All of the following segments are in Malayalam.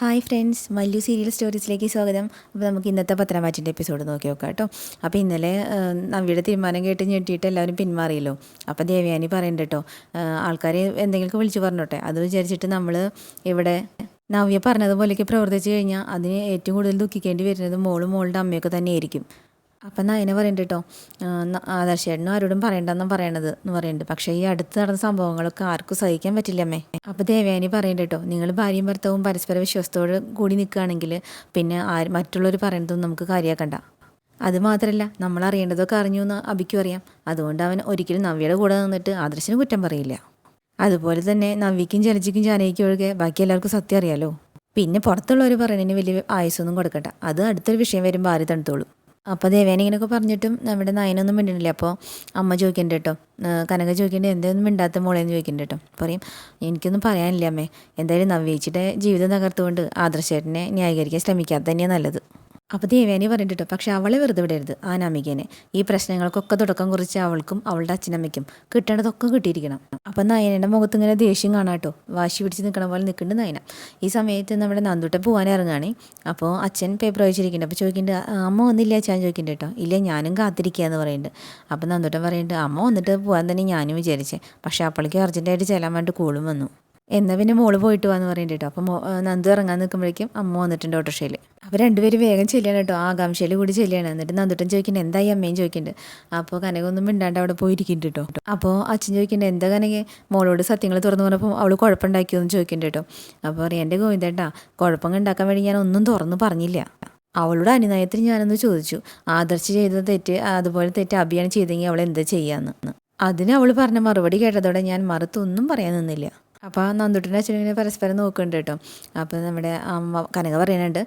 ഹായ് ഫ്രണ്ട്സ് മല്ലു സീരിയൽ സ്റ്റോറീസിലേക്ക് സ്വാഗതം. അപ്പോൾ നമുക്ക് ഇന്നത്തെ പത്രമാറ്റിന്റെ എപ്പിസോഡ് നോക്കി നോക്കാം കേട്ടോ. അപ്പോൾ ഇന്നലെ നവിയുടെ തീരുമാനം കേട്ട് ഞെട്ടിയിട്ട് എല്ലാവരും പിന്മാറിയല്ലോ. അപ്പോൾ ദേവയാനി പറയണ്ട കേട്ടോ ആൾക്കാർ എന്തെങ്കിലുമൊക്കെ വിളിച്ചു പറഞ്ഞോട്ടെ. അത് വിചാരിച്ചിട്ട് നമ്മൾ ഇവിടെ നവ്യ പറഞ്ഞതുപോലെയൊക്കെ പ്രവർത്തിച്ചു കഴിഞ്ഞാൽ അതിന് ഏറ്റവും കൂടുതൽ ദുഃഖിക്കേണ്ടി വരുന്നത് മോളും മോളുടെ അമ്മയൊക്കെ തന്നെയായിരിക്കും. അപ്പം നയന പറയുന്നുണ്ട് കേട്ടോ ആദർശേട്ടനും ആരോടും പറയണ്ടെന്നും പറയണത് എന്ന് പറയുന്നുണ്ട് പക്ഷേ ഈ അടുത്ത് നടന്ന സംഭവങ്ങളൊക്കെ ആർക്കും സഹിക്കാൻ പറ്റില്ല അമ്മേ. അപ്പോൾ ദേവയാനി പറയുന്നുണ്ട് കേട്ടോ നിങ്ങൾ ഭാര്യയും ഭർത്താവും പരസ്പര വിശ്വാസത്തോട് കൂടി നിൽക്കുകയാണെങ്കിൽ പിന്നെ ആര് മറ്റുള്ളവർ പറയുന്നതൊന്നും നമുക്ക് കാര്യമാക്കണ്ട അത് മാത്രമല്ല നമ്മൾ അറിയേണ്ടതൊക്കെ അറിഞ്ഞു എന്ന് അബിക്കും അറിയാം അതുകൊണ്ട് അവൻ ഒരിക്കലും നവ്യയുടെ കൂടെ നിന്നിട്ട് ആദർശിന് കുറ്റം പറയില്ല. അതുപോലെ തന്നെ നവ്യക്കും ജലജിക്കും ജാനകിക്കും ഒഴികെ ബാക്കി എല്ലാവർക്കും സത്യം അറിയാലോ. പിന്നെ പുറത്തുള്ളവർ പറയുന്നതിന് വലിയ ആയുസൊന്നും കൊടുക്കണ്ട. അത് അടുത്തൊരു വിഷയം വരുമ്പോൾ ആര് തണുത്തോളൂ. അപ്പോൾ ദേവേനെ ഇങ്ങനെയൊക്കെ പറഞ്ഞിട്ടും നമ്മുടെ നയനൊന്നും മിണ്ടണില്ല അപ്പോൾ അമ്മ ചോദിക്കണ്ട കേട്ടോ കനക ചോദിക്കേണ്ട എന്തൊന്നും മിണ്ടാത്ത മോളേന്ന് ചോദിക്കണ്ട കേട്ടോ പറയും എനിക്കൊന്നും പറയാനില്ല അമ്മേ. എന്തായാലും നവ്യേച്ചിയുടെ ജീവിതം തകർത്തുകൊണ്ട് ആദർശേട്ടനെ ന്യായീകരിക്കാൻ ശ്രമിക്കാത്ത തന്നെയാണ് നല്ലത്. അപ്പോൾ ദേവേനി പറഞ്ഞിട്ടോ പക്ഷെ അവളെ വെറുതെ വിടരുത് ആനാമികേനെ. നമികേനെ ഈ പ്രശ്നങ്ങൾക്കൊക്കെ തുടക്കം കുറിച്ച് അവൾക്കും അവളുടെ അച്ഛനമ്മയ്ക്കും കിട്ടേണ്ടതൊക്കെ കിട്ടിയിരിക്കണം. അപ്പം നയനയുടെ മുഖത്ത് ഇങ്ങനെ ദേഷ്യം കാണാട്ടോ. വാശി പിടിച്ച് നിൽക്കണ പോലെ നിൽക്കുന്നുണ്ട് നയന. ഈ സമയത്ത് നമ്മുടെ നന്ദുട്ടൻ പോകാൻ ഇറങ്ങുകയാണ് അപ്പോൾ അച്ഛൻ പേപ്പർ വായിച്ചിരിക്കുന്നുണ്ട് അപ്പോൾ ചോദിക്കുന്നുണ്ട് അമ്മ വന്നില്ല? അച്ഛൻ ചോദിക്കുന്നുണ്ട് കേട്ടോ. ഇല്ല ഞാനും കാത്തിരിക്കുക എന്ന് പറയുന്നുണ്ട്. അപ്പം നന്ദുട്ടൻ പറയുന്നുണ്ട് അമ്മ വന്നിട്ട് പോകാൻ തന്നെ ഞാനും വിചാരിച്ചേ. പക്ഷേ അപ്പോഴേക്കും അർജന്റായിട്ട് ചെല്ലാൻ വേണ്ടി കൂളും വന്നു. എന്നാൽ പിന്നെ മോൾ പോയിട്ട് വാന്ന് പറയുന്നുണ്ട് കേട്ടോ അപ്പോൾ നന്ദു ഇറങ്ങാൻ നിൽക്കുമ്പോഴേക്കും അമ്മ വന്നിട്ടുണ്ട് ഓട്ടോഷയിൽ അപ്പോൾ രണ്ടുപേരും വേഗം ചെല്ലാണ് കേട്ടോ. ആകാംക്ഷയിൽ കൂടി ചെല്ലാണ്. എന്നിട്ട് നന്ദുട്ടൻ ചോദിക്കുന്നുണ്ട് എന്തായി അമ്മയും ചോദിക്കുന്നുണ്ട്. അപ്പോൾ കനകൊന്നും മിണ്ടാണ്ട് അവിടെ പോയിരിക്കുന്നുണ്ട് കേട്ടോ. അപ്പോൾ അച്ഛൻ ചോദിക്കുന്നുണ്ട് എന്താ കനകെ? മോളോട് സത്യങ്ങൾ തുറന്നു പറഞ്ഞപ്പോൾ അവൾ കുഴപ്പമുണ്ടാക്കിയോന്ന് ചോദിക്കുന്നുണ്ട് കേട്ടോ. അപ്പോൾ പറയാം എന്റെ ഗോവിന്ദേട്ടാ കുഴപ്പം ഉണ്ടാക്കാൻ വേണ്ടി ഞാൻ ഒന്നും തുറന്നു പറഞ്ഞില്ല. അവളുടെ അനുനയത്തിൽ ഞാനൊന്ന് ചോദിച്ചു ആദർശ് ചെയ്ത തെറ്റ് അതുപോലെ തെറ്റ് അഭിയാണ് ചെയ്തെങ്കിൽ അവൾ എന്താ ചെയ്യാന്ന്? അതിന് അവൾ പറഞ്ഞ മറുപടി കേട്ടതോടെ ഞാൻ മറുത്തൊന്നും പറയാൻ നിന്നില്ല. അപ്പോൾ നന്ദുട്ടിന്റെ അച്ഛനിങ്ങനെ പരസ്പരം നോക്കുന്നുണ്ട് കേട്ടോ. അപ്പോൾ നമ്മുടെ അമ്മ കനക പറയുന്നുണ്ട്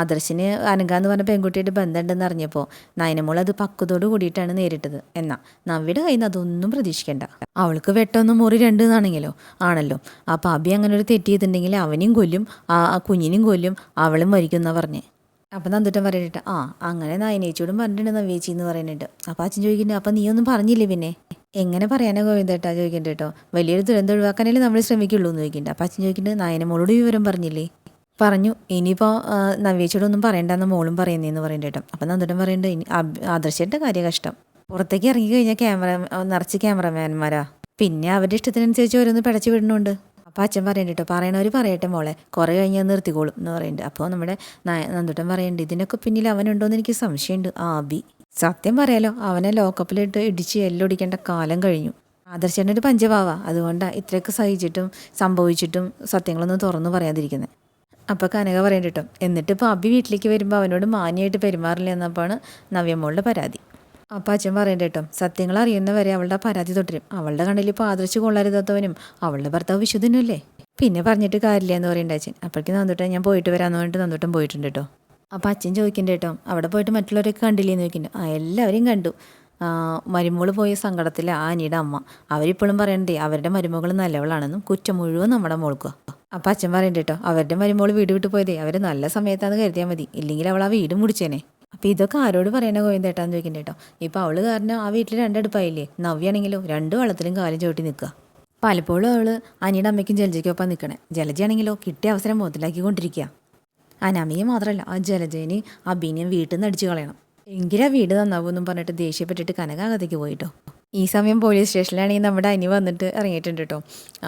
ആദർശിന് അനക എന്ന് പറഞ്ഞ പെൺകുട്ടിയുടെ ബന്ധമുണ്ടെന്ന് അറിഞ്ഞപ്പോൾ നയനമോൾ അത് പക്വതോട് കൂടിയിട്ടാണ് നേരിട്ടത്. എന്നാൽ നവ്യുടെ കയ്യിൽ നിന്ന് അതൊന്നും പ്രതീക്ഷിക്കേണ്ട. അവൾക്ക് വെട്ടൊന്നും മുറി രണ്ട് എന്നാണെങ്കിലോ? ആണല്ലോ. അപ്പോൾ അബി അങ്ങനെ ഒരു തെറ്റ് ചെയ്തിട്ടുണ്ടെങ്കിൽ അവനെയും കൊല്ലും ആ കുഞ്ഞിനെയും കൊല്ലും അവളും മരിക്കും എന്നാണ് പറഞ്ഞേ. അപ്പം നന്ദുട്ടൻ പറയുന്നിട്ട് ആ അങ്ങനെ നയനേച്ചിയോടും പറഞ്ഞിട്ടുണ്ട് നവ്യേച്ചി എന്ന് പറയുന്നുണ്ട്. അപ്പം അച്ഛൻ ചോദിക്കുന്നുണ്ട് അപ്പം നീ ഒന്നും പറഞ്ഞില്ലേ പിന്നെ? എങ്ങനെ പറയാനാ ഗോവിന്ദേട്ടാ? ചോദിക്കണ്ട കേട്ടോ. വലിയൊരു ദുരന്തം ഒഴിവാക്കാനല്ലേ നമ്മൾ ശ്രമിക്കുള്ളൂ എന്ന് ചോദിക്കണ്ട അപ്പം അച്ഛൻ ചോദിക്കുന്നുണ്ട് നായനമോളോട് വിവരം പറഞ്ഞില്ലേ? പറഞ്ഞു ഇനിയിപ്പോൾ ഒന്നും പറയണ്ടെന്ന് മോളും പറയുന്നതെന്ന് പറയണ്ട കേട്ടോ. അപ്പം നന്ദുട്ടൻ പറയണ്ട ഇനി ആദർശേട്ട കാര്യ കഷ്ടം പുറത്തേക്ക് ഇറങ്ങി കഴിഞ്ഞാൽ ക്യാമറ നിറച്ച് ക്യാമറമാൻമാരാ. പിന്നെ അവരുടെ ഇഷ്ടത്തിനനുസരിച്ച് ഓരോന്ന് പിടച്ചു വിടുന്നുണ്ട് അപ്പോൾ അച്ഛൻ പറയണ്ട കേട്ടോ പറയണവർ പറയട്ടെ മോളെ. കുറേ കഴിഞ്ഞ് നിർത്തിക്കോളും എന്ന് പറയുന്നുണ്ട് അപ്പോൾ നമ്മുടെ നന്ദുട്ടൻ പറയുന്നുണ്ട് ഇതിനൊക്കെ പിന്നിൽ അവനുണ്ടോ എന്ന് എനിക്ക് സംശയമുണ്ട് ആ അബി സത്യം പറയാലോ അവനെ ലോക്കപ്പിലിട്ട് ഇടിച്ച് എല്ലൊടിക്കേണ്ട കാലം കഴിഞ്ഞു. ആദർശന്റെ ഒരു പഞ്ചഭാവ അതുകൊണ്ടാണ് ഇത്രയൊക്കെ സഹിച്ചിട്ടും സംഭവിച്ചിട്ടും സത്യങ്ങളൊന്നും തുറന്നു പറയാതിരിക്കുന്നത് അപ്പോൾ കനക പറയണ്ട കേട്ടോ എന്നിട്ട് ഇപ്പോൾ അബി വീട്ടിലേക്ക് വരുമ്പോൾ അവനോട് മാന്യമായിട്ട് പെരുമാറില്ല എന്നപ്പോഴാണ് നവ്യമോളുടെ പരാതി. അപ്പോൾ അച്ഛൻ പറയണ്ട കേട്ടോ സത്യങ്ങൾ അറിയുന്നവരെ അവളുടെ പരാതി തുടരും. അവളുടെ കണ്ണിൽ ഇപ്പോൾ ആദർശ് കൊള്ളരുതാത്തവനും അവളുടെ ഭർത്താവ് വിശുദ്ധനല്ലേ പിന്നെ പറഞ്ഞിട്ട് കാര്യമില്ല എന്ന് പറയേണ്ട അച്ഛൻ. അപ്പോഴേക്കും നന്ദുട്ടൻ ഞാൻ പോയിട്ട് വരാമെന്ന് പറഞ്ഞിട്ട് നന്ദുട്ടൻ പോയിട്ടുണ്ട് കേട്ടോ അപ്പം അച്ഛൻ ചോദിക്കണ്ട കേട്ടോ അവിടെ പോയിട്ട് മറ്റുള്ളവരൊക്കെ കണ്ടില്ലേന്ന് ചോദിക്കുന്നുണ്ട് ആ എല്ലാവരെയും കണ്ടു. മരുമോൾ പോയ സങ്കടത്തിലെ ആ അനിയുടെ അമ്മ. അവരിപ്പോഴും പറയണ്ടേ അവരുടെ മരുമകൾ നല്ലവളാണെന്നും കുറ്റം മുഴുവൻ നമ്മുടെ മോൾക്കുക അപ്പം അച്ഛൻ പറയണ്ട കേട്ടോ അവരുടെ മരുമകൾ വീട് വിട്ടു പോയതേ അവർ നല്ല സമയത്താന്ന് കരുതിയാൽ മതി. ഇല്ലെങ്കിൽ അവൾ ആ വീട് മുടിച്ചേനെ. അപ്പോൾ ഇതൊക്കെ ആരോട് പറയണ ഗോവിന്ദേട്ടാന്ന് ചോദിക്കണ്ട കേട്ടോ ഇപ്പോൾ അവൾ കാരണം ആ വീട്ടിൽ രണ്ടടുപ്പായില്ലേ? നവ്യാണെങ്കിലോ രണ്ട് വള്ളത്തിലും കാലും ചോട്ടി നിൽക്കുക പലപ്പോഴും അവൾ അനിയുടെ അമ്മയ്ക്കും ജലജയ്ക്കൊപ്പം നിൽക്കണേ ജലജയാണെങ്കിലോ കിട്ടിയ അവസരം മുതലാക്കിക്കൊണ്ടിരിക്കുക അനാമിയെ മാത്രമല്ല ആ ജലജേനെ അഭിനയം വീട്ടിൽ നിന്ന് അടിച്ചു കളയണം. എങ്കിലാ വീട് നന്നാവുമെന്നും പറഞ്ഞിട്ട് ദേഷ്യപ്പെട്ടിട്ട് കനകാകത്തേക്ക് പോയിട്ടോ. ഈ സമയം പോലീസ് സ്റ്റേഷനിലാണെങ്കിൽ നമ്മുടെ അനി വന്നിട്ട് ഇറങ്ങിയിട്ടുണ്ട് കേട്ടോ.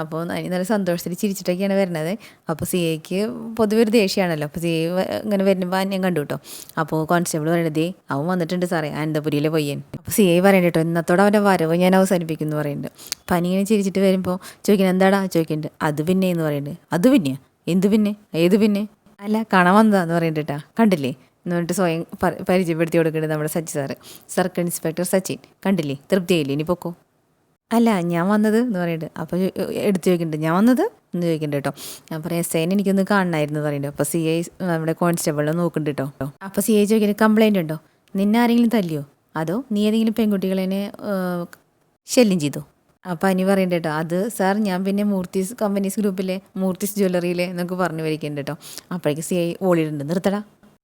അപ്പോൾ അനി നല്ല സന്തോഷത്തിൽ ചിരിച്ചിട്ടൊക്കെയാണ് വരുന്നത്. അപ്പോൾ സി എക്ക് പൊതുവെ ഒരു ദേഷ്യമാണല്ലോ. അപ്പോൾ സി ഇങ്ങനെ വരുമ്പോൾ ഞാൻ കണ്ടു കേട്ടോ. അപ്പോൾ കോൺസ്റ്റബിൾ പറയണത് അവൻ വന്നിട്ടുണ്ട് സാറേ അനന്തപുരിയിലെ പയ്യൻ. അപ്പോൾ സി ഐ പറയുന്നത് കേട്ടോ ഇന്നത്തോടെ അവന്റെ വരവ് ഞാൻ അവസാനിപ്പിക്കുന്നു പറയുന്നുണ്ട്. അപ്പം ഇങ്ങനെ ചിരിച്ചിട്ട് വരുമ്പോൾ ചോദിക്കുന്നത് എന്താടാ? ചോദിക്കുന്നുണ്ട് അത് പിന്നെ എന്ന് പറയുന്നുണ്ട്. അത് പിന്നെ എന്ത് പിന്നെ? ഏത് പിന്നെ? അല്ല കാണാൻ വന്നതാന്ന് കേട്ടാ. കണ്ടില്ലേ? എന്ന് പറഞ്ഞിട്ട് സ്വയം പരിചയപ്പെടുത്തി കൊടുക്കേണ്ടത് നമ്മുടെ Sachi sir. Circle inspector Sachin. കണ്ടില്ലേ? തൃപ്തിയായില്ലേ? ഇനി പൊക്കോ? അല്ല ഞാൻ വന്നത് എന്ന് പറയുന്നുണ്ട് അപ്പോൾ എടുത്തു ചോദിക്കുന്നുണ്ട് ഞാൻ വന്നത് എന്ന് ചോദിക്കുന്നുണ്ട് കേട്ടോ. ഞാൻ പറയാം എസ് ഐനെ എനിക്കൊന്ന് കാണണമായിരുന്നു പറയുന്നുണ്ട് അപ്പോൾ സി ഐ നമ്മുടെ കോൺസ്റ്റബിളിനെ നോക്കുന്നുണ്ട് കേട്ടോ. അപ്പോൾ സി ഐ ചോദിക്കുന്നത് കംപ്ലയിന്റ് ഉണ്ടോ? നിന്നെ ആരെങ്കിലും തല്ലിയോ? അതോ നീ ഏതെങ്കിലും പെൺകുട്ടികളെ ശല്യം ചെയ്തോ? അപ്പോൾ അനി പറയണ്ട കേട്ടോ അത് സാർ ഞാൻ പിന്നെ മൂർത്തീസ് കമ്പനീസ് ഗ്രൂപ്പിലെ മൂർത്തീസ് ജ്വല്ലറിയിലെ എന്നൊക്കെ പറഞ്ഞു വരിക്കുന്നുണ്ട് കേട്ടോ. അപ്പോഴേക്ക് സി ഐ ഓളിയിട്ടുണ്ട് നിർത്തടാ.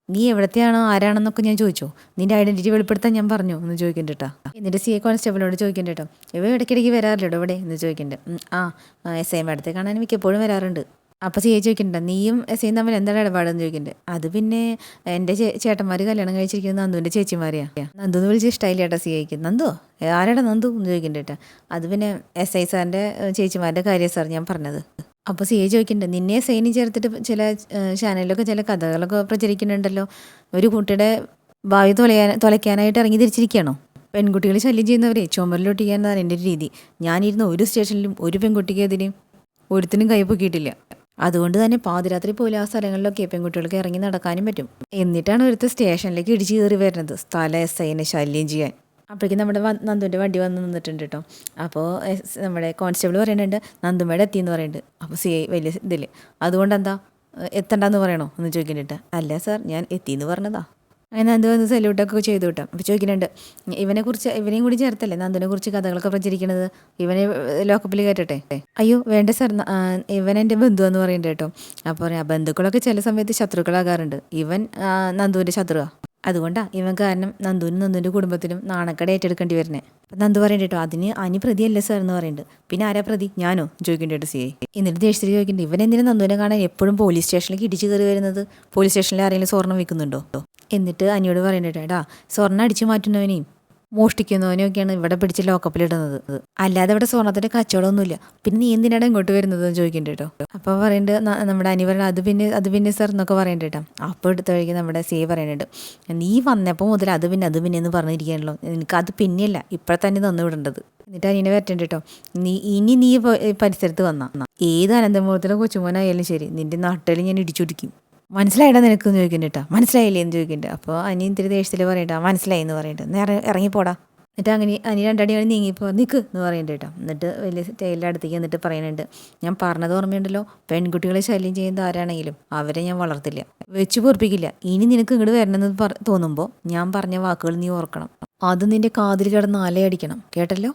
നീ എവിടത്തെയാണോ ആരാണെന്നൊക്കെ ഞാൻ ചോദിച്ചു? നിന്റെ ഐഡന്റിറ്റി വെളിപ്പെടുത്താൻ ഞാൻ പറഞ്ഞു എന്ന് ചോദിക്കണ്ട കേട്ടോ എന്നിട്ട് സി എ കോൺസ്റ്റബിളോട് ചോദിക്കണ്ട കേട്ടോ ഇവ ഇടയ്ക്കിടയ്ക്ക് വരാറില്ലടോ ഇവിടെ? എന്ന് ചോദിക്കണ്ട. ആ എസ് ഐ മേഡത്തെ കാണാൻ മിക്കപ്പോഴും വരാറുണ്ട്. അപ്പോൾ സി എ ചോദിക്കണ്ട? നീയും എസ് ഐയും തമ്മിൽ എന്താണ് ഇടപാടെന്ന് ചോദിക്കണ്ടേ. അത് പിന്നെ എന്റെ ചേട്ടന്മാർ കല്യാണം കഴിച്ചിരിക്കുന്നത് നന്ദുവിന്റെ ചേച്ചിമാരെയാ. നന്ദു എന്ന് വിളിച്ച് ഇഷ്ടമായില്ല കേട്ടോ സി ഐക്ക് നന്ദു ആരാടാ നന്ദു എന്ന് ചോദിക്കണ്ടേട്ടാ. അത് പിന്നെ എസ് ഐ സാറിന്റെ ചേച്ചിമാരുടെ കാര്യം സാർ ഞാൻ പറഞ്ഞത്. അപ്പോൾ സി എ ചോദിക്കുന്നുണ്ട് നിന്നെ സൈനി ചേർത്തിട്ട് ചില ചാനലിലൊക്കെ ചില കഥകളൊക്കെ പ്രചരിക്കുന്നുണ്ടല്ലോ. ഒരു കുട്ടിയുടെ ഭാവി തൊലയാൻ തൊലയ്ക്കാനായിട്ട് ഇറങ്ങി തിരിച്ചിരിക്കുകയാണോ പെൺകുട്ടികളെ ശല്യം ചെയ്യുന്നവരെ ചുമരിലൊട്ടിക്കാനാണ് എന്റെ ഒരു രീതി. ഞാനിരുന്ന ഒരു സ്റ്റേഷനിലും ഒരു പെൺകുട്ടിക്കെതിരെയും ഒരുത്തിനും കൈപ്പൊക്കിയിട്ടില്ല അതുകൊണ്ട് തന്നെ പാതിരാത്രി പോലും ആ സ്ഥലങ്ങളിലൊക്കെ പെൺകുട്ടികൾക്ക് ഇറങ്ങി നടക്കാനും പറ്റും. എന്നിട്ടാണ് ഒരുത്ത സ്റ്റേഷനിലേക്ക് ഇടിച്ചു കയറി വരുന്നത്. സ്ഥല എസ് ഐനെ ശല്യം ചെയ്യാൻ. അപ്പോഴേക്കും നമ്മുടെ നന്ദുവിന്റെ വണ്ടി വന്ന് നിന്നിട്ടുണ്ട് കേട്ടോ. അപ്പോൾ നമ്മുടെ കോൺസ്റ്റബിൾ പറയുന്നുണ്ട് നന്ദുമ്മയുടെ എത്തിയെന്ന് പറയുന്നുണ്ട്. അപ്പോൾ സി ഐ വലിയ ഇതിൽ അതുകൊണ്ട് എന്താ എത്തണ്ടെന്ന് പറയണോ? എന്ന് ചോദിക്കുന്നുണ്ട്. അല്ല സാർ ഞാൻ എത്തിയെന്ന് പറഞ്ഞതാ. അങ്ങനെ നന്ദു വന്ന് സല്യൂട്ടൊക്കെ ചെയ്തു കിട്ടാം. അപ്പോൾ ചോദിക്കുന്നുണ്ട് ഇവനെ കുറിച്ച് ഇവനെയും കൂടി ചേർത്തല്ലേ? നന്ദുവിനെ കുറിച്ച് കഥകളൊക്കെ പ്രചരിക്കണത്? ഇവനെ ലോക്കപ്പിൽ കയറ്റട്ടെ? അയ്യോ വേണ്ട സാർ. ഇവൻ എന്റെ ബന്ധു എന്ന് പറയുന്നുണ്ട് കേട്ടോ. അപ്പോൾ പറയാം ബന്ധുക്കളൊക്കെ ചില സമയത്ത് ശത്രുക്കളാകാറുണ്ട്. ഇവൻ നന്ദുവിന്റെ ശത്രുവാ. അതുകൊണ്ടാ ഇവൻ കാരണം നന്ദുവിനും നന്ദുവിന്റെ കുടുംബത്തിനും നാണക്കട ഏറ്റെടുക്കേണ്ടി വരുന്നേ. അപ്പം നന്ദു പറയണ്ട കേട്ടോ അതിന് അനി പ്രതിയല്ല സാർ എന്ന് പറയുന്നുണ്ട് പിന്നെ ആരാ പ്രതി? ഞാനോ? ചോദിക്കുന്നുണ്ട് സി ഐ എന്നിട്ട് ദേഷ്യത്തിൽ ചോദിക്കുന്നുണ്ട് ഇവൻ എന്തിനും നന്ദുവിനെ കാണാൻ എപ്പോഴും പോലീസ് സ്റ്റേഷനിലേക്ക് ഇടിച്ചു കയറി വരുന്നത്? പോലീസ് സ്റ്റേഷനിൽ ആരെങ്കിലും സ്വർണം വിൽക്കുന്നുണ്ടോ? എന്നിട്ട് അനിയോട് പറയണ്ട കേട്ടോ ഏടാ സ്വർണം അടിച്ചു മാറ്റുന്നവനെയും മോഷ്ടിക്കുന്നവനെയും ഒക്കെയാണ് ഇവിടെ പിടിച്ച് ലോക്കപ്പിലിടുന്നത് അല്ലാതെ ഇവിടെ സ്വർണത്തിന്റെ കച്ചവടമൊന്നുമില്ല. പിന്നെ നീ എന്തിനാണ് ഇങ്ങോട്ട് വരുന്നത് എന്ന് ചോദിക്കുന്നുണ്ട് കേട്ടോ. അപ്പോൾ പറയുന്നുണ്ട് നമ്മുടെ അത് പിന്നെ അത് പിന്നെ സർ എന്നൊക്കെ പറയുന്നുണ്ട് കേട്ടോ. അപ്പോൾ എടുത്ത നമ്മുടെ സേ പറയുന്നുണ്ട് നീ വന്നപ്പോൾ മുതൽ അത് പിന്നെ അത് പിന്നെ എന്ന് പറഞ്ഞിരിക്കുകയാണല്ലോ. അത് പിന്നെയല്ല ഇപ്പോഴെ തന്നെ തന്നു വിടേണ്ടത്. എന്നിട്ട് അനിയനെ വരട്ടുണ്ട് കേട്ടോ. നീ ഇനി നീ പരിസരത്ത് വന്ന. ഏത് അനന്തമുഖത്തിലെ കൊച്ചുമോനായാലും ശരി നിന്റെ നാട്ടിൽ ഞാൻ ഇടിച്ചുടിക്കും. മനസ്സിലായിടാ നിനക്ക് എന്ന് ചോദിക്കുന്നുണ്ട് കേട്ടോ മനസ്സിലായില്ലേ എന്ന് ചോദിക്കുന്നുണ്ട് അപ്പോൾ അനി ഇത്തിരി ദേഷ്യത്തിൽ പറയട്ടോ മനസ്സിലായി എന്ന് പറയട്ടെ നേരെ ഇറങ്ങിപ്പോടാ. എന്നിട്ട് അങ്ങനെ അനി രണ്ടടി വഴി നീങ്ങിപ്പോൾ നിൽക്ക് എന്ന് പറയുന്നുണ്ട് കേട്ടോ എന്നിട്ട് വലിയ ടൈലിന്റെ അടുത്തേക്ക് എന്നിട്ട് പറയുന്നുണ്ട് ഞാൻ പറഞ്ഞത് ഓർമ്മയുണ്ടല്ലോ? പെൺകുട്ടികളെ ശല്യം ചെയ്യുന്ന ആരാണെങ്കിലും അവരെ ഞാൻ വളർത്തില്ല. വെച്ച് പൊറപ്പിക്കില്ല. ഇനി നിനക്ക് ഇങ്ങോട്ട് വരണമെന്ന് തോന്നുമ്പോൾ ഞാൻ പറഞ്ഞ വാക്കുകൾ നീ ഓർക്കണം. അത് നിന്റെ കാതിൽ കിടന്ന് അലയടിക്കണം. കേട്ടല്ലോ?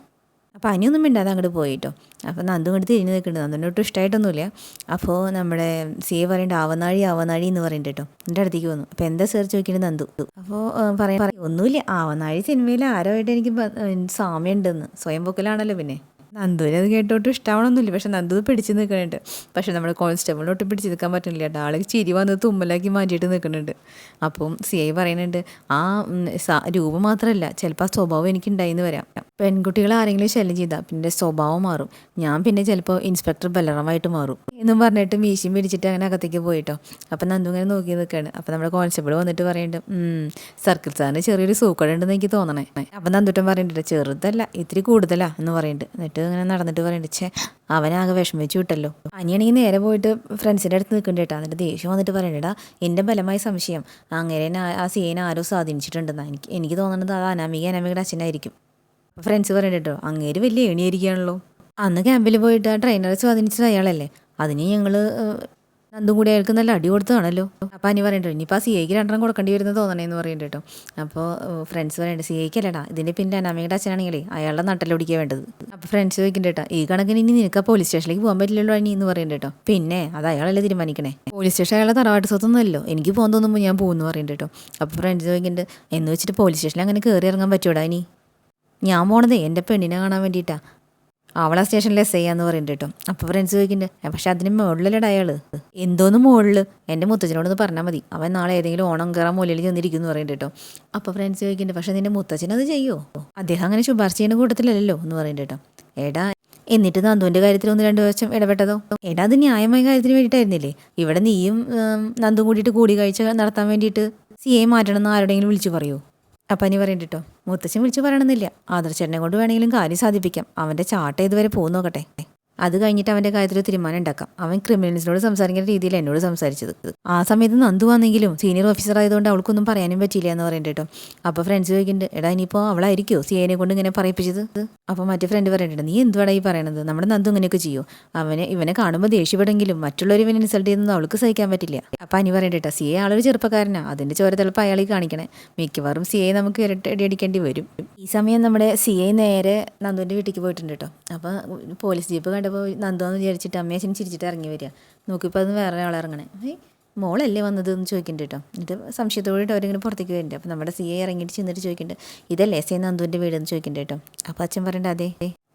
അപ്പോൾ അനിയൊന്നും മിണ്ടാതെ അങ്ങോട്ട് പോയിട്ടോ. അപ്പോൾ നന്ദു കൊണ്ട് തിരിഞ്ഞ് നിൽക്കുന്നുണ്ട് നന്ദുവിന് ഒട്ടും ഇഷ്ടമായിട്ടൊന്നുമില്ല അപ്പോൾ നമ്മുടെ സി എ പറയേണ്ട ആവനാഴി ആവനാഴി എന്ന് പറയുന്നുണ്ട് കേട്ടോ എന്റെ അടുത്തേക്ക് വന്നു. അപ്പോൾ എന്താ സെർച്ച് നോക്കിയിട്ട് നന്ദു? അപ്പോൾ പറയാൻ പറയാം ഒന്നുമില്ല ആവനാഴി സിനിമയിൽ ആരോ ആയിട്ട് എനിക്ക് സാമ്യമുണ്ടെന്ന് സ്വയം പൊക്കലാണല്ലോ പിന്നെ. നന്ദുവിന് അത് കേട്ടോട്ടും ഇഷ്ടമാവണമെന്നില്ല പക്ഷെ നന്ദു പിടിച്ച് നിൽക്കുന്നുണ്ട്. പക്ഷെ നമ്മുടെ കോൺസ്റ്റബിളിനോട്ട് പിടിച്ച് നിൽക്കാൻ പറ്റുന്നില്ല ആൾ ചിരി വന്ന് തുമ്മലാക്കി മാറ്റിയിട്ട് നിൽക്കുന്നുണ്ട്. അപ്പം സി ഐ പറയുന്നുണ്ട് ആ രൂപം മാത്രമല്ല ചിലപ്പോൾ ആ സ്വഭാവം എനിക്ക് ഉണ്ടായിന്ന് വരാം. പെൺകുട്ടികളെ ആരെങ്കിലും ശല്യം ചെയ്താൽ പിന്നെ സ്വഭാവം മാറും. ഞാൻ പിന്നെ ചിലപ്പോൾ ഇൻസ്പെക്ടർ ബലറാമായിട്ട് മാറും. എന്നും പറഞ്ഞിട്ട് മീശയും പിടിച്ചിട്ട് അങ്ങനെ അകത്തേക്ക് പോയിട്ടോ. അപ്പം നന്ദു ഇങ്ങനെ നോക്കി നിൽക്കുകയാണ്. അപ്പം നമ്മുടെ കോൺസ്റ്റബിൾ വന്നിട്ട് പറയുന്നുണ്ട് "ഉം, സർക്കിൾ സാറിന് ചെറിയൊരു സൂക്കടുണ്ടെന്ന് എനിക്ക് തോന്നണേ. അപ്പം നന്ദുട്ടൻ പറയുന്നുണ്ട് ചെറുതല്ല ഇത്തിരി കൂടുതലാണ് എന്ന് പറയുന്നുണ്ട്. എന്നിട്ട് ഇങ്ങനെ നടന്നിട്ട് പറയുന്നുണ്ട് ഛേ അവനാകെ വിഷമിച്ചു വിട്ടല്ലോ. അനിയാണെങ്കിൽ നേരെ പോയിട്ട് ഫ്രണ്ട്സിന്റെ അടുത്ത് നിൽക്കുന്നുണ്ട് കേട്ടോ. എന്നിട്ട് ദേഷ്യം വന്നിട്ട് പറയുന്നുണ്ടാ എന്റെ ബലമായ സംശയം. അങ്ങനെ ആ സീനെ ആരോ സ്വാധീനിച്ചിട്ടുണ്ടെന്നാ. എനിക്ക് എനിക്ക് തോന്നുന്നത് അത് അനാമിക അനാമികയുടെ അച്ഛനായിരിക്കും. ഫ്രണ്ട്സ് പറയുന്നുണ്ട് കേട്ടോ അങ്ങേര് വലിയ ഏണിയായിരിക്കുകയാണല്ലോ അന്ന് ക്യാമ്പിൽ പോയിട്ട് ആ ട്രെയിനറെ സ്വാധീനിച്ചത് അയാളല്ലേ. അതിന് ഞങ്ങൾ നന്ദും കൂടി അയാൾക്ക് നല്ല അടി കൊടുത്തതാണല്ലോ. അപ്പം അനി പറയുന്നുണ്ട് ഇനിയിപ്പോൾ സി ഐക്ക് രണ്ടെണ്ണം കൊടുക്കേണ്ടി വരുന്നത് തോന്നണേന്ന് പറയുന്നുണ്ട് കേട്ടോ അപ്പോൾ ഫ്രണ്ട്സ് പറയുന്നുണ്ട് സി ഐക്ക് അല്ലടാ ഇതിന്റെ പിന്നെ അനാമയുടെ അച്ഛനാണെങ്കിലേ അയാളുടെ നട്ടലൊടിക്കുക വേണ്ടത്. അപ്പോൾ ഫ്രണ്ട്സ് ചോദിക്കണ്ട കേട്ടോ ഈ കണക്കിന് ഇനി നിനക്ക് പോലീസ് സ്റ്റേഷനിലേക്ക് പോകാൻ പറ്റില്ലല്ലോ അനി എന്ന് പറയുന്നുണ്ട് കേട്ടോ പിന്നെ അത് അയാളല്ലേ തീരുമാനിക്കണേ? പോലീസ് സ്റ്റേഷൻ അയാളെ തറവാട്ട് സ്വത്തൊന്നുമല്ലോ എനിക്ക് പോകാൻ തോന്നുമ്പോൾ ഞാൻ പോകുമെന്ന് പറയുന്നുണ്ട് കേട്ടോ അപ്പോൾ ഫ്രണ്ട്സ് ചോദിക്കുന്നുണ്ട് എന്ന് വെച്ചിട്ട് പോലീസ് സ്റ്റേഷനിൽ അങ്ങനെ കയറി ഇറങ്ങാൻ പറ്റൂടാ ഇനി ഞാൻ പോണതേ എന്റെ പെണ്ണിനെ കാണാൻ വേണ്ടിയിട്ടാ അവളെ സ്റ്റേഷനിലെ എസ് ചെയ്യാന്ന് പറയുന്നുണ്ട് കേട്ടോ. അപ്പോൾ ഫ്രണ്ട്സ് ചോദിക്കുന്നുണ്ട് പക്ഷെ അതിന് മുകളിലല്ലട അയാൾ എന്തോന്ന് മുകളിൽ? എന്റെ മുത്തച്ഛനോടൊന്ന് പറഞ്ഞാൽ മതി. അവൻ നാളെ ഏതെങ്കിലും ഓണം കയറാൻ മൂലയിൽ ചെന്നിരിക്കുന്നു പറയുന്നുണ്ട് കേട്ടോ. അപ്പോൾ ഫ്രണ്ട്സ് ചോദിക്കുന്നുണ്ട് പക്ഷെ നിന്റെ മുത്തച്ഛൻ അത് ചെയ്യോ? അദ്ദേഹം അങ്ങനെ ശുപാർശ ചെയ്യുന്ന കൂട്ടത്തിലല്ലല്ലോ എന്ന് പറയുന്നുണ്ട് കേട്ടോ. എടാ എന്നിട്ട് നന്ദുവിന്റെ കാര്യത്തിൽ ഒന്ന് രണ്ട് വർഷം ഇടപെട്ടതോ? എടാ അത് ന്യായമായ കാര്യത്തിന് വേണ്ടിയിട്ടായിരുന്നില്ലേ? ഇവിടെ നീയും നന്ദു കൂടിയിട്ട് കൂടിക്കാഴ്ച നടത്താൻ വേണ്ടിയിട്ട് സി എ മാറ്റണമെന്ന് ആരുടെയെങ്കിലും വിളിച്ചു പറയുമോ അപ്പം അനി പറയണ്ട കേട്ടോ മുത്തച്ഛൻ വിളിച്ച് പറയണമെന്നില്ല. ആദർശേട്ടനെ കൊണ്ട് വേണമെങ്കിലും കാര്യം സാധിപ്പിക്കാം. അവന്റെ ചാട്ട ഇതുവരെ പോകുന്നു നോക്കട്ടെ അത് കഴിഞ്ഞിട്ട് അവന്റെ കാര്യത്തിൽ തീരുമാനം ഉണ്ടാക്കാം. അവൻ ക്രിമിനൽസിനോട് സംസാരിക്കുന്ന രീതിയിൽ എന്നോട് സംസാരിച്ചത്. ആ സമയത്ത് നന്ദു വന്നെങ്കിലും സീനിയർ ഓഫീസർ ആയതുകൊണ്ട് അവൾക്കൊന്നും പറയാനും പറ്റിയില്ല എന്ന് പറയുന്നുണ്ട് കേട്ടോ. അപ്പോൾ ഫ്രണ്ട്സ് ചോദിക്കുന്നുണ്ട് എടാ ഇനിയിപ്പോൾ അവളായിരിക്കുമോ സി കൊണ്ട് ഇങ്ങനെ പറയിപ്പിച്ചത്? അപ്പോൾ മറ്റേ ഫ്രണ്ട് പറയുന്നുണ്ട് നീ എന്തുവാടാ ഈ പറയണത്? നമ്മുടെ നന്ദു ഇങ്ങനെയൊക്കെ ചെയ്യൂ? അവനെ ഇവനെ കാണുമ്പോൾ ദേഷ്യപ്പെടെങ്കിലും മറ്റുള്ളവർ ഇവനെ ഇൻസൾട്ട് ചെയ്യുന്നത് അവൾക്ക് സഹിക്കാൻ പറ്റില്ല. അപ്പം അനി പറയണ്ട കേട്ടോ സി എ ആളൊരു ചെറുപ്പക്കാരനാ അതിന്റെ ചോരത്തിളപ്പം കാണിക്കണേ. മിക്കവാറും സി എ നമുക്ക് ഇരട്ടടി അടിക്കേണ്ടി വരും. ഈ സമയം നമ്മുടെ സി എ നേരെ നന്ദുവിന്റെ വീട്ടിലേക്ക് പോയിട്ടുണ്ട് കേട്ടോ. അപ്പോൾ പോലീസ് ജീപ്പ് കണ്ടപ്പോൾ നന്ദോന്ന് വിചാരിച്ചിട്ട് അമ്മയച്ഛൻ ചിരിച്ചിട്ട് ഇറങ്ങി വരിക. നോക്കിയപ്പോൾ അത് വേറെ ഒരാളെ ഇറങ്ങണേ. മോളല്ലേ വന്നത് എന്ന് ചോദിക്കുന്നുണ്ട് കേട്ടോ. ഇത് സംശയത്തോടെ അവരിങ്ങനെ പുറത്തേക്ക് വരുന്നുണ്ട് അപ്പോൾ നമ്മുടെ സി എ ഇറങ്ങിയിട്ട് ചെന്നിട്ട് ചോദിക്കുന്നുണ്ട് ഇതല്ലേ എസ് എ നന്ദുവിന്റെ വീട്? എന്ന് ചോദിക്കുന്നുണ്ട് കേട്ടോ. അപ്പോൾ അച്ഛൻ പറയണ്ട അതെ.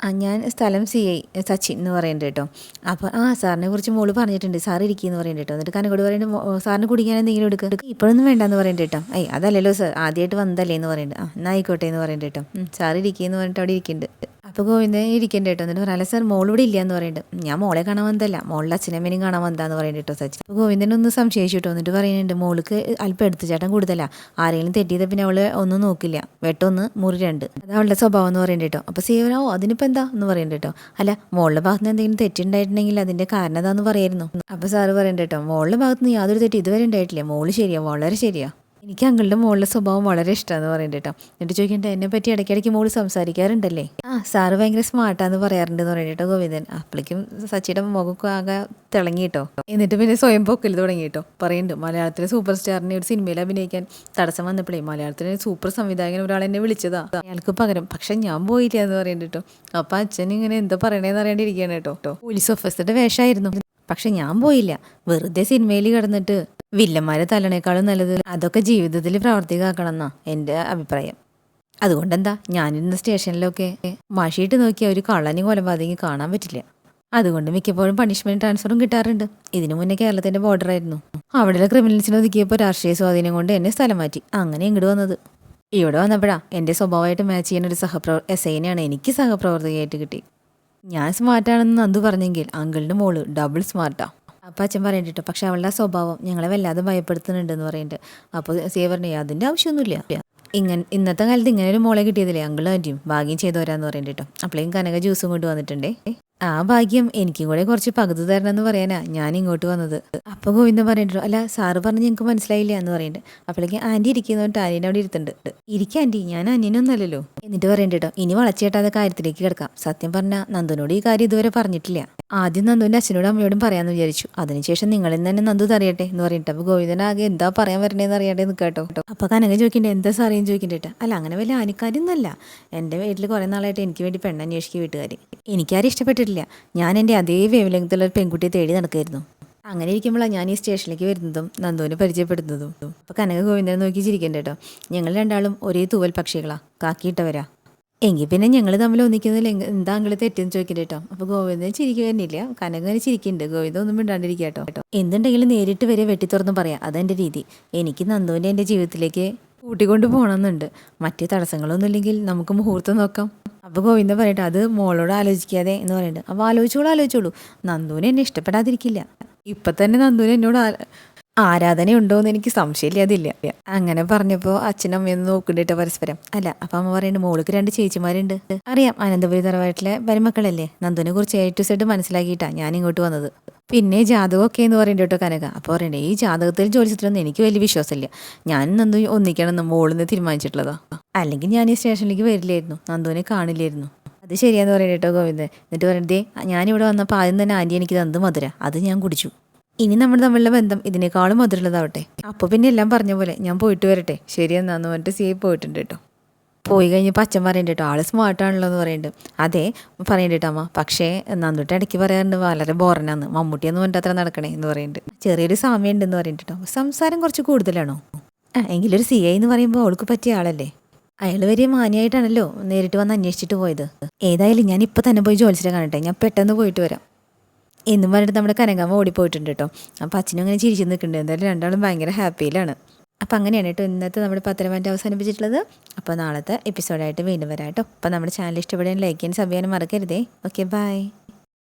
ആ ഞാൻ സ്ഥലം സി ഐ സച്ചിൻ എന്ന് പറയുന്നുണ്ട് കേട്ടോ. അപ്പോൾ ആ സാറിനെ കുറിച്ച് മോൾ പറഞ്ഞിട്ടുണ്ട്. സാർ ഇരിക്കുമെന്ന് പറയുന്നുണ്ട് കേട്ടോ. എന്നിട്ട് കനകോട് പറയുന്നുണ്ട് "മോ- സാറിന് കുടിക്കാൻ എന്തെങ്കിലും എടുക്കുക ഇപ്പോഴൊന്നും വേണ്ടെന്ന് പറയുന്നുണ്ട് കേട്ടോ. ഏയ് അതല്ലല്ലോ സാർ. ആദ്യമായിട്ട് വന്നതല്ലേ എന്ന് പറയുന്നുണ്ട് ആ എന്നാൽ ആയിക്കോട്ടെ എന്ന് പറയുന്നുണ്ട് കേട്ടോ. സാർ ഇരിക്കുമെന്ന് പറഞ്ഞിട്ട് അവിടെ ഇരിക്കുന്നുണ്ട് അപ്പോൾ ഗോവിന്ദൻ ഇരിക്കേണ്ട കേട്ടോ. എന്നിട്ട് പറയാം സാർ മോളിവിടെ ഇല്ല എന്ന് പറയുന്നുണ്ട് ഞാൻ മോളെ കാണാൻ വന്നതല്ല മോളുടെ അച്ഛനമ്മേനും കാണാൻ വന്നതാന്ന് പറയുന്നുണ്ട് സച്ചിൻ അപ്പോൾ ഗോവിന്ദൻ ഒന്ന് സംശയിച്ചു കേട്ടോ. എന്നിട്ട് പറയുന്നുണ്ട് മോൾക്ക് അല്പം എടുത്തുചാട്ടം കൂടുതലാണ് ആരെങ്കിലും തെറ്റിയത് പിന്നെ അവൾ ഒന്നും നോക്കില്ല. വെട്ടൊന്ന് മുറി രണ്ട് അത് അവളുടെ സ്വഭാവം എന്ന് പറയുന്നുണ്ട് കേട്ടോ. അപ്പോൾ സേവനോ അതിനിപ്പോൾ എന്താ? എന്ന് പറയുന്നുണ്ട് കേട്ടോ. അല്ല മോളുടെ ഭാഗത്ത് എന്തെങ്കിലും തെറ്റുണ്ടായിട്ടുണ്ടെങ്കിൽ അതിന്റെ കാരണം എന്താന്ന് പറയായിരുന്നു. അപ്പോൾ സാറ് പറയുന്നുണ്ട് കേട്ടോ മോളുടെ ഭാഗത്ത് യാതൊരു തെറ്റ് ഇതുവരെ ഉണ്ടായിട്ടില്ല. മോൾ ശരിയാ വളരെ ശരിയാ. എനിക്ക് അങ്കിളുടെ മോളുടെ സ്വഭാവം വളരെ ഇഷ്ടമാണെന്ന് പറയുന്നുണ്ട് കേട്ടോ എന്നിട്ട് ചോദിക്കട്ടെ എന്നെ പറ്റി ഇടയ്ക്കിടയ്ക്ക് മോൾ സംസാരിക്കാറുണ്ടല്ലേ? ആ സാറ് ഭയങ്കര സ്മാർട്ടാന്ന് പറയാറുണ്ട് എന്ന് പറയുന്നത് കേട്ടോ ഗോവിന്ദൻ. അപ്പളിക്കും സച്ചിയുടെ മുഖമൊക്കെ ആകെ തിളങ്ങി കേട്ടോ എന്നിട്ട് പിന്നെ സ്വയം പൊക്കൽ തുടങ്ങി കേട്ടോ പറയുന്നുണ്ട് മലയാളത്തിലെ സൂപ്പർ സ്റ്റാറിനെ ഒരു സിനിമയിൽ അഭിനയിക്കാൻ തടസ്സം വന്നപ്പോഴേ മലയാളത്തിലെ സൂപ്പർ സംവിധായകൻ ഒരാൾ എന്നെ വിളിച്ചതാ. അയാൾക്ക് പകരം പക്ഷെ ഞാൻ പോയില്ല എന്ന് പറയുന്നുണ്ട് കേട്ടോ അപ്പൊ അച്ഛൻ ഇങ്ങനെ എന്താ പറയണേന്ന് അറിയാണ്ടിരിക്കുകയാണ് കേട്ടോ പോലീസ് ഓഫീസറുടെ വേഷമായിരുന്നു പക്ഷെ ഞാൻ പോയില്ല. വെറുതെ സിനിമയിൽ കിടന്നിട്ട് വില്ലന്മാരെ തല്ലണേക്കാളും നല്ലത്. അതൊക്കെ ജീവിതത്തിൽ പ്രാവർത്തികമാക്കണം എന്നാ എന്റെ അഭിപ്രായം. അതുകൊണ്ടെന്താ ഞാനിരുന്ന സ്റ്റേഷനിലൊക്കെ മഷിയിട്ട് നോക്കിയ ഒരു കള്ളനി കൊലപാതകി കാണാൻ പറ്റില്ല. അതുകൊണ്ട് മിക്കപ്പോഴും പണിഷ്മെന്റ് ട്രാൻസ്ഫറും കിട്ടാറുണ്ട്. ഇതിനു മുന്നേ കേരളത്തിന്റെ ബോർഡർ ആയിരുന്നു. അവിടെയുള്ള ക്രിമിനൽസിനെ ഒതുക്കിയപ്പോൾ രാഷ്ട്രീയ സ്വാധീനം കൊണ്ട് എന്നെ സ്ഥലം മാറ്റി. അങ്ങനെ ഇങ്ങോട്ട് വന്നത്. ഇവിടെ വന്നപ്പോഴാ എന്റെ സ്വഭാവമായിട്ട് മാച്ച് ചെയ്യുന്ന ഒരു സഹപ്രവർ എസ് ഐനെയാണ് എനിക്ക് സഹപ്രവർത്തകയായിട്ട് കിട്ടി. ഞാൻ സ്മാർട്ടാണെന്ന് നന്ദു പറഞ്ഞെങ്കിൽ അങ്കിളിന്റെ മോൾ ഡബിൾ സ്മാർട്ടാ അപ്പം അച്ഛൻ പക്ഷെ അവളുടെ സ്വഭാവം ഞങ്ങളെ വല്ലാതെ ഭയപ്പെടുത്തുന്നുണ്ടെന്ന് പറയുന്നുണ്ട് അപ്പോൾ സേ പറഞ്ഞേ അതിന്റെ ആവശ്യമൊന്നുമില്ല. ഇങ്ങനെ ഇന്നത്തെ കാലത്ത് ഇങ്ങനെ ഒരു മോളെ കിട്ടിയതില്ലേ അങ്കിളും ആന്റിയും ഭാഗ്യം ചെയ്തോരാന്ന് പറയുന്നുണ്ട് കേട്ടോ അപ്പോഴേക്കും കനക ജ്യൂസും കൊണ്ട് വന്നിട്ടുണ്ടേ. ആ ഭാഗ്യം എനിക്കും കൂടെ കുറച്ച് പകുതി തരണം എന്ന് പറയാനാ ഞാൻ ഇങ്ങോട്ട് വന്നത്. അപ്പോൾ ഗോവിന്ദൻ പറഞ്ഞിട്ടോ അല്ല സാറ് പറഞ്ഞ് ഞങ്ങൾക്ക് മനസ്സിലായില്ല? എന്ന് പറയുന്നുണ്ട് അപ്പോഴേക്കും ആന്റി ഇരിക്കുന്നതുകൊണ്ട് ആന്റിന്റെ അവിടെ ഇരുത്തുന്നുണ്ട്. ഇരിക്കുക ആന്റി ഞാൻ അനിയനൊന്നല്ലല്ലോ എന്നിട്ട് പറയണ്ടോ ഇനി വളച്ചേട്ടാതെ കാര്യത്തിലേക്ക് കിടക്കാം. സത്യം പറഞ്ഞാൽ നന്ദുനോട് ഈ കാര്യം ഇതുവരെ പറഞ്ഞിട്ടില്ല. ആദ്യം നന്ദുവിന്റെ അച്ഛനോടും അമ്മയോടും പറയാന്ന് വിചാരിച്ചു. അതിനുശേഷം നിങ്ങളിൽ തന്നെ നന്ദു അറിയട്ടെ എന്ന് പറഞ്ഞിട്ട്. അപ്പോൾ ഗോവിന്ദൻ ആകെ എന്താ പറയാൻ വരണേന്ന് അറിയാതെ നിൽക്കാട്ടോ അപ്പോൾ കനക ചോദിക്കണ്ടേ എന്താ സാറിയും ചോദിക്കണ്ടേട്ടാ അല്ല അങ്ങനെ വലിയ ആനിക്കാര്യൊന്നുമല്ല. എന്റെ വീട്ടിൽ കുറേ നാളായിട്ട് എനിക്ക് വേണ്ടി പെണ്ണന്വേഷിക്കുക വീട്ടുകാർ എനിക്കാരും ഇഷ്ടപ്പെട്ടിട്ടില്ല ഞാൻ എന്റെ അതേ വേവലെങ്ത്തുള്ള ഒരു പെൺകുട്ടിയെ തേടി നടക്കായിരുന്നു. അങ്ങനെ ഇരിക്കുമ്പോഴാണ് ഞാൻ ഈ സ്റ്റേഷനിലേക്ക് വരുന്നതും നന്ദുവിനെ പരിചയപ്പെടുന്നതും. അപ്പോൾ കനക ഗോവിന്ദനെ നോക്കി ചിരിക്കണ്ട കേട്ടോ. ഞങ്ങൾ രണ്ടാളും ഒരേ തൂവൽ പക്ഷികളാ. കാക്കിയിട്ടവരാ എങ്കിൽ പിന്നെ ഞങ്ങൾ തമ്മിൽ ഒന്നിക്കുന്നതിൽ എന്താ അങ്കിൾ തെറ്റെന്ന് ചോദിക്കണ്ട കേട്ടോ. അപ്പോൾ ഗോവിന്ദൻ ചിരിക്കുക തന്നെയില്ല കനക ഇങ്ങനെ ചിരിക്കുന്നുണ്ട് ഗോവിന്ദൻ ഒന്നും മിണ്ടാണ്ടിരിക്കുക കേട്ടോ. എന്തുണ്ടെങ്കിലും നേരിട്ട് വരെ വെട്ടി തുറന്ന് പറയാം. അതെന്റെ രീതി. എനിക്ക് നന്ദുവിന്റെ എന്റെ ജീവിതത്തിലേക്ക് കൂട്ടിക്കൊണ്ട് പോകണമെന്നുണ്ട് മറ്റേ തടസ്സങ്ങളൊന്നും ഇല്ലെങ്കിൽ നമുക്ക് മുഹൂർത്തം നോക്കാം. അപ്പോൾ ഗോവിന്ദ പറയട്ടെ അത് മോളോട് ആലോചിക്കാതെ എന്ന് പറയുന്നുണ്ട് അപ്പോൾ ആലോചിച്ചോളൂ ആലോചിച്ചോളൂ. നന്ദുവിനെ എന്നെ ഇഷ്ടപ്പെടാതിരിക്കില്ല. ഇപ്പം തന്നെ നന്ദുവിനെ എന്നോട് ആ- ആരാധനയുണ്ടോ എന്ന് എനിക്ക് സംശയമില്ലാതില്ല അങ്ങനെ പറഞ്ഞപ്പോൾ അച്ഛനും അമ്മയൊന്നും നോക്കിണ്ടിട്ട് പരസ്പരം. അല്ല അപ്പം അമ്മ പറയുന്നുണ്ട് മോൾക്ക് രണ്ട് ചേച്ചിമാരുണ്ട്. അറിയാം അനന്തപുരി തറവാട്ടിലെ മരുമക്കളല്ലേ നന്ദുവിനെ കുറിച്ച് എ ടു സെഡ് ഞാൻ ഇങ്ങോട്ട് വന്നത്. പിന്നെ ജാതകമൊക്കെ എന്ന് പറയുന്നുണ്ട് കേട്ടോ കനക. അപ്പോൾ പറയണ്ടേ ഈ ജാതകത്തിൽ ജോലിച്ചിട്ടൊന്നും എനിക്ക് വലിയ വിശ്വാസമില്ല. ഞാൻ നന്ദു ഒന്നിക്കണമെന്ന് മോളിന്ന് തീരുമാനിച്ചിട്ടുള്ളതാ. അല്ലെങ്കിൽ ഞാൻ ഈ സ്റ്റേഷനിലേക്ക് വരില്ലായിരുന്നു. നന്ദുവിനെ കാണില്ലായിരുന്നു. അത് ശരിയാന്ന് പറയുന്നത് കേട്ടോ ഗോവിന്ദൻ. എന്നിട്ട് പറയണ്ടേ ഞാനിവിടെ വന്നപ്പോൾ ആദ്യം തന്നെ ആന്റി എനിക്ക് തന്നത് മധുര. അത് ഞാൻ കുടിച്ചു. ഇനി നമ്മൾ തമ്മിലുള്ള ബന്ധം ഇതിനേക്കാളും മധുരമുള്ളതാവട്ടെ. അപ്പോൾ പിന്നെ എല്ലാം പറഞ്ഞ പോലെ ഞാൻ പോയിട്ട് വരട്ടെ. ശരി എന്നാന്ന് പറഞ്ഞിട്ട് സി പോയിട്ടുണ്ട് കേട്ടോ. പോയി കഴിഞ്ഞപ്പോൾ അച്ഛൻ പറയുന്നുണ്ട് കേട്ടോ ആൾ സ്മാർട്ടാണല്ലോ എന്ന് പറയുന്നുണ്ട് അതെ പറയുന്നുണ്ട് കേട്ടോ അമ്മ. പക്ഷേ നന്നിട്ട് ഇടയ്ക്ക് പറയാറുണ്ട് വളരെ ബോറനാന്ന്. മമ്മൂട്ടിയൊന്നും പറഞ്ഞിട്ട് അത്ര നടക്കണേ എന്ന് പറയുന്നുണ്ട് ചെറിയൊരു സാമ്യം ഉണ്ടെന്ന് പറയുന്നുണ്ട് കേട്ടോ. സംസാരം കുറച്ച് കൂടുതലാണോ? എങ്കിലൊരു സി ഐ എന്ന് പറയുമ്പോൾ അവൾക്ക് പറ്റിയ ആളല്ലേ? അയാൾ വലിയ മാനിയായിട്ടാണല്ലോ നേരിട്ട് വന്ന് അന്വേഷിച്ചിട്ട് പോയത്. ഏതായാലും ഞാൻ ഇപ്പോൾ തന്നെ പോയി ജോലിച്ചിട്ട് കാണട്ടെ. ഞാൻ പെട്ടെന്ന് പോയിട്ട് വരാം. എന്നും പറഞ്ഞിട്ട് നമ്മുടെ കനകാമ്മ ഓടിപ്പോയിട്ടുണ്ട് കേട്ടോ. അപ്പോൾ അച്ഛനും അങ്ങനെ ചിരിച്ചു നിൽക്കുന്നുണ്ട്. എന്തായാലും രണ്ടാളും ഭയങ്കര ഹാപ്പിയിലാണ്. അപ്പോൾ അങ്ങനെയാണ് കേട്ടോ ഇന്നത്തെ നമ്മുടെ പത്തനംതിട്ട അവസാനിപ്പിച്ചിട്ടുള്ളത്. അപ്പോൾ നാളത്തെ എപ്പിസോഡായിട്ട് വീണ്ടും വരാം കേട്ടോ. അപ്പോൾ നമ്മുടെ ചാനൽ ഇഷ്ടപ്പെടാൻ ലൈക്ക് ചെയ്യാൻ സബ് ചെയ്യാനും മറക്കരുതേ. Okay bye